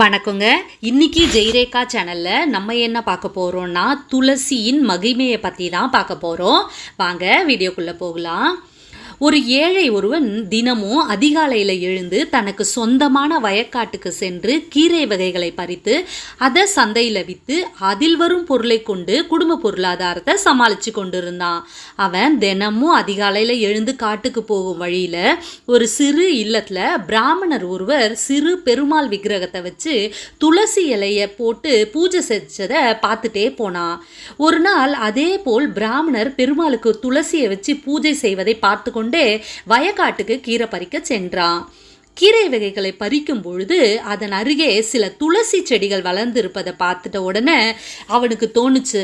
வணக்கங்க. இன்னைக்கு ஜெய்ரேகா சேனலில் நம்ம என்ன பார்க்க போகிறோம்னா துளசியின் மகிமையை பற்றி தான் பார்க்க போகிறோம் வாங்க வீடியோக்குள்ளே போகலாம். ஒரு ஏழை ஒருவன் தினமும் அதிகாலையில் எழுந்து தனக்கு சொந்தமான வயக்காட்டுக்கு சென்று கீரை வகைகளை பறித்து அதை சந்தையில் விற்று அதில் வரும் பொருளை கொண்டு குடும்ப பொருளாதாரத்தை சமாளித்து கொண்டிருந்தான். அவன் தினமும் அதிகாலையில் எழுந்து காட்டுக்கு போகும் வழியில் ஒரு சிறு இல்லத்தில் பிராமணர் ஒருவர் சிறு பெருமாள் விக்கிரகத்தை வச்சு துளசி இலையை போட்டு பூஜை செஞ்சதை பார்த்துட்டே போனான். ஒரு நாள் அதே போல் பிராமணர் பெருமாளுக்கு துளசியை வச்சு பூஜை செய்வதை பார்த்து கொண்டு வயக்காட்டுக்கு கீரை பறிக்க சென்றான். கீரை வகைகளை பறிக்கும் பொழுது அதன் அருகே சில துளசி செடிகள் வளர்ந்திருப்பதை பார்த்துட்ட உடனே அவனுக்கு தோணுச்சு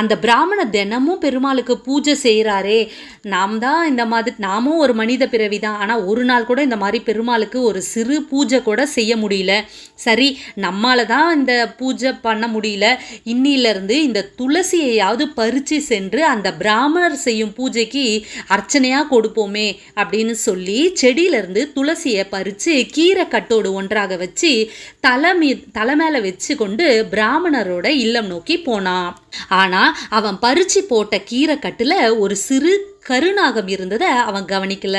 அந்த பிராமண தினமும் பெருமாளுக்கு பூஜை செய்கிறாரே நாம் தான் இந்த மாதிரி நாமும் ஒரு மனித பிறவி தான். ஆனால் ஒரு நாள் கூட இந்த மாதிரி பெருமாளுக்கு ஒரு சிறு பூஜை கூட செய்ய முடியல. சரி நம்மால தான் இந்த பூஜை பண்ண முடியல. இன்னிலிருந்து இந்த துளசியையாவது பறித்து சென்று அந்த பிராமணர் செய்யும் பூஜைக்கு அர்ச்சனையாக கொடுப்போமே அப்படின்னு சொல்லி செடியிலேருந்து துளசியை பறித்து கீரை கட்டோடு ஒன்றாக வச்சு தலை மீ தலை மேலே வச்சு கொண்டு பிராமணரோட இல்லம் நோக்கி போனான். ஆனால் அவன் பறித்து போட்ட கீரை கட்டில் ஒரு சிறு கருணாகம் இருந்ததை அவன் கவனிக்கல.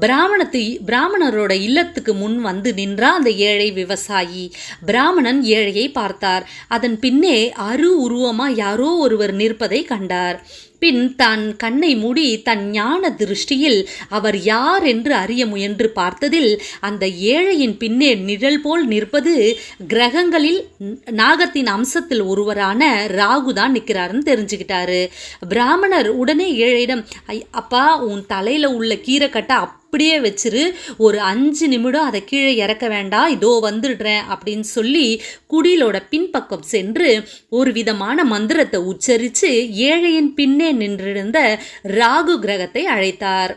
பிராமணத்து பிராமணரோட இல்லத்துக்கு முன் வந்து நின்றான் அந்த ஏழை விவசாயி. பிராமணன் ஏழையை பார்த்தார். அதன் பின்னே அரு உருவமா யாரோ ஒருவர் நிற்பதை கண்டார். பின் தன் கண்ணை மூடி தன் ஞான திருஷ்டியில் அவர் யார் என்று அறிய முயன்று பார்த்ததில் அந்த ஏழையின் பின்னே நிழல் போல் நிற்பது கிரகங்களில் நாகத்தின் அம்சத்தில் ஒருவரான ராகு தான் நிற்கிறாருன்னு தெரிஞ்சுக்கிட்டாரு. பிராமணர் உடனே ஏழையிடம் அப்பா உன் தலையில் உள்ள கீரைக்கட்டை அப்படியே வச்சிரு. ஒரு அஞ்சு நிமிடம் அதை கீழே இறக்க வேண்டாம். இதோ வந்துடுறேன் அப்படின்னு சொல்லி குடிலோட பின்பக்கம் சென்று ஒரு விதமான மந்திரத்தை உச்சரித்து ஏழையின் பின்னே நின்றிருந்த ராகு கிரகத்தை அழைத்தார்.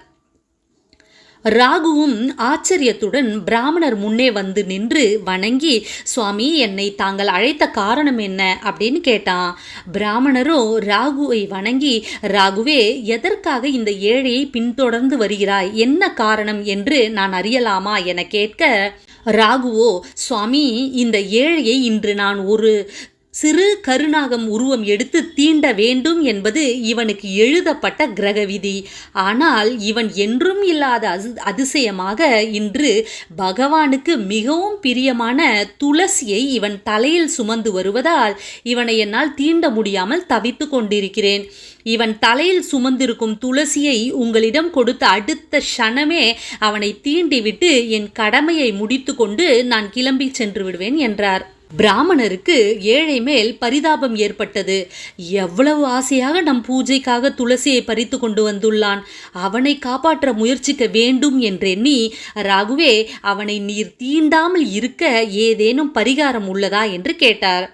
ராகுவும் ஆச்சரியத்துடன் பிராமணர் முன்னே வந்து நின்று வணங்கி சுவாமி என்னை தாங்கள் அழைத்த காரணம் என்ன? அப்படின்னு கேட்டான். பிராமணரும் ராகுவை வணங்கி ராகுவே எதற்காக இந்த ஏழையை பின்தொடர்ந்து வருகிறாய்? என்ன காரணம் என்று நான் அறியலாமா? என கேட்க ராகுவோ சுவாமி இந்த ஏழையை இன்று நான் ஒரு சிறு கருநாகம் உருவம் எடுத்து தீண்ட வேண்டும் என்பது இவனுக்கு எழுதப்பட்ட கிரக விதி ஆனால் இவன் என்றும் இல்லாத அதிசயமாக இன்று பகவானுக்கு மிகவும் பிரியமான துளசியை இவன் தலையில் சுமந்து வருவதால் இவனை என்னால் தீண்ட முடியாமல் தவித்து கொண்டிருக்கிறேன். இவன் தலையில் சுமந்திருக்கும் துளசியை உங்களிடம் கொடுத்த அடுத்த க்ஷணமே அவனை தீண்டிவிட்டு என் கடமையை முடித்துக்கொண்டு நான் கிளம்பி சென்று விடுவேன் என்றார். பிராமணருக்கு ஏழை மேல் பரிதாபம் ஏற்பட்டது. எவ்வளவு ஆசையாக நம் பூஜைக்காக துளசியை பறித்து கொண்டு வந்துள்ளான். அவனை காப்பாற்ற முயற்சிக்க வேண்டும் என்றெண்ணி ராகுவே அவனை நீர் தீண்டாமல் இருக்க ஏதேனும் பரிகாரம் உள்ளதா என்று கேட்டார்.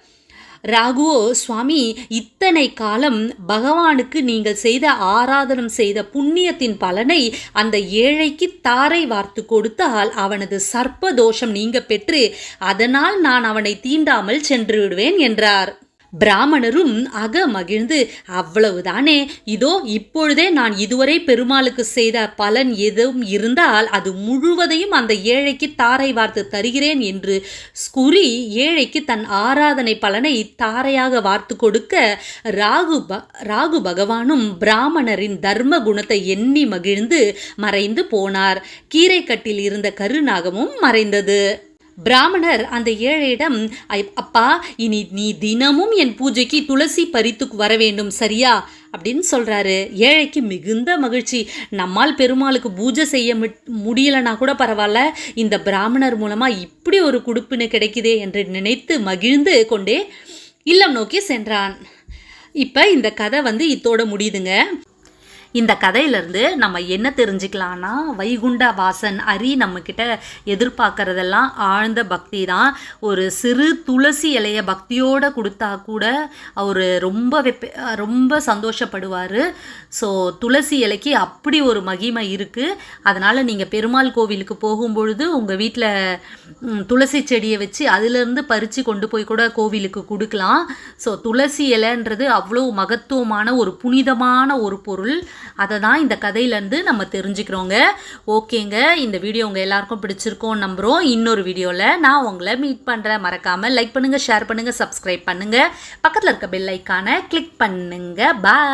ராகுவோ சுவாமி இத்தனை காலம் பகவானுக்கு நீங்கள் செய்த ஆராதனம் செய்த புண்ணியத்தின் பலனை அந்த ஏழைக்கு தாரை வார்த்து கொடுத்தால் அவனது சர்ப்ப தோஷம் நீங்க பெற்று அதனால் நான் அவனை தீண்டாமல் சென்று விடுவேன் என்றார். பிராமணரும் அக மகிழ்ந்து அவ்வளவுதானே இதோ இப்பொழுதே நான் இதுவரை பெருமாளுக்கு செய்த பலன் எதுவும் இருந்தால் அது முழுவதையும் அந்த ஏழைக்கு தாரை வார்த்து தருகிறேன் என்று கூறி ஏழைக்கு தன் ஆராதனை பலனை தாரையாக வார்த்து கொடுக்க ராகு ப ராகு பகவானும் பிராமணரின் தர்ம குணத்தை எண்ணி மகிழ்ந்து மறைந்து போனார். கீரைக்கட்டில் இருந்த கருநாகமும் மறைந்தது. பிராமணர் அந்த ஏழையிடம் "ஐ- அப்பா இனி நீ தினமும் என் பூஜைக்கு துளசி பறித்து வர வேண்டும் சரியா? அப்படின்னு சொல்கிறாரு ஏழைக்கு மிகுந்த மகிழ்ச்சி. நம்மால் பெருமாளுக்கு பூஜை செய்ய முடியலனா கூட பரவாயில்ல இந்த பிராமணர் மூலமாக இப்படி ஒரு குடுப்பினு கிடைக்குதே என்று நினைத்து மகிழ்ந்து கொண்டே இல்லம் நோக்கி சென்றான். இப்போ இந்த கதை வந்து இத்தோட முடியுதுங்க. இந்த கதையிலேருந்து நம்ம என்ன தெரிஞ்சுக்கலாம்னா வைகுண்ட வாசன் அரி நம்மக்கிட்ட எதிர்பார்க்கறதெல்லாம் ஆழ்ந்த பக்தி தான் ஒரு சிறு துளசி இலைய பக்தியோடு கொடுத்தா கூட அவர் ரொம்ப வெப்ப ரொம்ப சந்தோஷப்படுவார். ஸோ துளசி இலைக்கு அப்படி ஒரு மகிமை இருக்குது அதனால் நீங்கள் பெருமாள் கோவிலுக்கு போகும்பொழுது உங்கள் வீட்டில் துளசி செடியை வச்சு அதிலிருந்து பறித்து கொண்டு போய் கூட கோவிலுக்கு கொடுக்கலாம். ஸோ துளசி இலைன்றது அவ்வளோ மகத்துவமான ஒரு புனிதமான ஒரு பொருள். அதை தான் இந்த கதையிலேருந்து நம்ம தெரிஞ்சுக்கிறோங்க. ஓகேங்க இந்த வீடியோ உங்கள் எல்லாருக்கும் பிடிச்சிருக்கோம் நம்புகிறோம் இன்னொரு வீடியோவில் நான் உங்களை மீட் பண்ணுறேன் மறக்காமல் லைக் பண்ணுங்கள் ஷேர் பண்ணுங்கள் சப்ஸ்கிரைப் பண்ணுங்கள் பக்கத்தில் இருக்க பெல் ஐக்கானை கிளிக் பண்ணுங்கள் பாய்